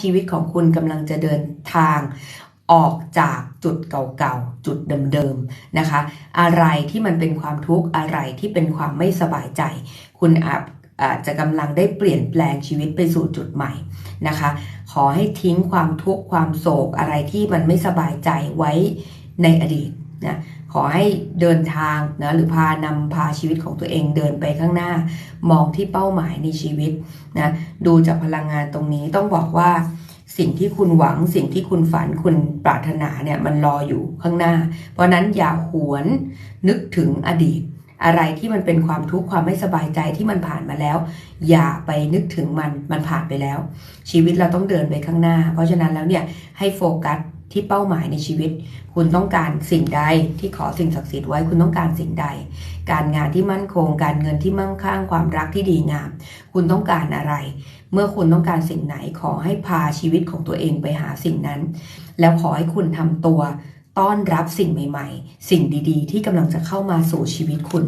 ชีวิตของคุณกำลังจะเดินทางออกจากจุดเก่าๆ จุดเดิมๆ นะคะ อะไรที่มันเป็นความทุกข์ อะไรที่เป็นความไม่สบายใจ คุณอาจอาจจะกำลังได้เปลี่ยนแปลงชีวิตไปสู่จุดใหม่นะคะ ขอให้ทิ้งความทุกข์ ความโศก อะไรที่มันไม่สบายใจไว้ในอดีต นะขอให้เดินทางนะหรือพานำพาชีวิตของตัวเองเดินไปข้างหน้า มองที่เป้าหมายในชีวิตนะดูจากพลังงานตรงนี้ต้องบอกว่า สิ่งที่คุณหวัง สิ่งที่คุณฝันคุณปรารถนาเนี่ยมันรออยู่ข้างหน้า เพราะนั้นอย่าหวนนึกถึงอดีต อะไรที่มันเป็นความทุกข์ความไม่สบายใจที่มันผ่านมาแล้ว อย่าไปนึกถึงมันมันผ่านไปแล้ว ชีวิตเราต้องเดินไปข้างหน้า เพราะฉะนั้นแล้วเนี่ยให้โฟกัส ที่เป้าหมายในชีวิต คุณต้องการสิ่งใดที่ขอสิ่งศักดิ์สิทธิ์ไว้คุณต้องการสิ่งใด การงานที่มั่นคง การเงินที่มั่งคั่งความรักที่ดีงาม คุณต้องการอะไร เมื่อคุณต้องการสิ่งไหนขอให้พาชีวิตของตัวเองไปหาสิ่งนั้น แล้วขอให้คุณทำตัว ต้อนรับสิ่งใหม่ ๆ สิ่งดีๆ ที่กำลังจะเข้ามาสู่ชีวิตคุณ